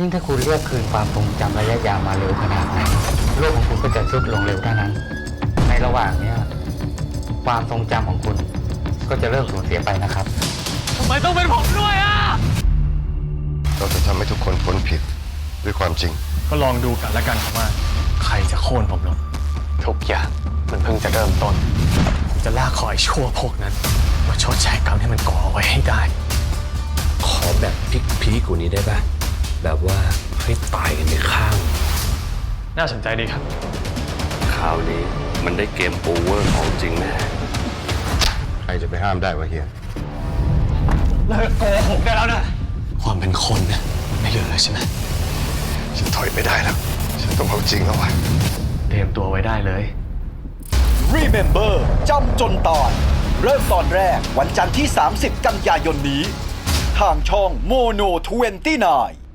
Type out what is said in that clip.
ยิ่งถ้าคุณเรียกคืนความทรงจำระยะยาวมาเร็วขนาดไหนโลกของคุณก็จะทรุดลงเร็วเท่านั้น ในระหว่างเนี้ยความทรงจำของคุณก็จะเริ่มสูญเสียไปนะครับ ทำไมต้องเป็นผมด้วยอะ เราจะทำให้ทุกคนพ้นผิดด้วยความจริง ก็ลองดูกันแล้วกันครับว่า ใครจะโค่นผมลง ทุกอย่างมันเพิ่งจะเริ่มต้น ผมจะลากคอยชั่วพวกนั้น มาชดใช้กรรมที่มันก่อเอาไว้ให้ได้ ขอแบบพิกพีกว่านี้ได้ปะ แบบว่าให้ตายกันในข้าง น่าสนใจดีครับคราวนี้มันได้เกมโอเวอร์ของจริงแน่ใครจะไปห้ามได้วะเฮียเลิกโกหกได้แล้วนะ ความเป็นคนเนี่ยไม่เหลือเลยใช่ไหมฉันถอยไม่ได้แล้ว ฉันต้องเอาจริงแล้ววะเตรียมตัวไว้ได้เลย Remember จำจนตายเริ่มตอนแรกวันจันทร์ที่ 30 กันยายนนี้ ทางช่องโมโน29